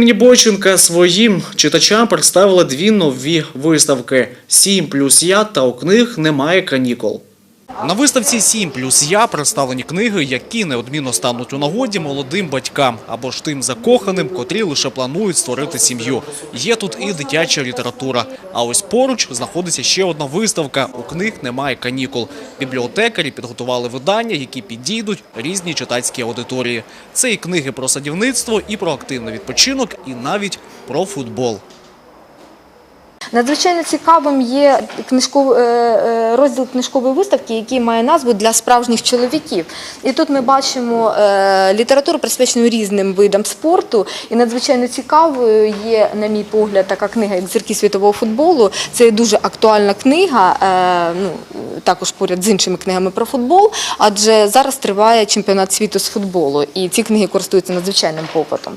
Імені Бойченка своїм читачам представила дві нові виставки «Сім плюс я» та «У книг немає канікул». На виставці «Сім плюс я» представлені книги, які неодмінно стануть у нагоді молодим батькам або ж тим закоханим, котрі лише планують створити сім'ю. Є тут і дитяча література. А ось поруч знаходиться ще одна виставка «У книг немає канікул». Бібліотекарі підготували видання, які підійдуть різній читацькій аудиторії. Це і книги про садівництво, і про активний відпочинок, і навіть про футбол. Надзвичайно цікавим є книжков... е, е, розділ книжкової виставки, який має назву для справжніх чоловіків. І тут ми бачимо е, літературу, присвячену різним видам спорту. І надзвичайно цікавою є, на мій погляд, така книга, як зірки світового футболу. Це дуже актуальна книга, ну, також поряд з іншими книгами про футбол, адже зараз триває чемпіонат світу з футболу, і ці книги користуються надзвичайним попитом.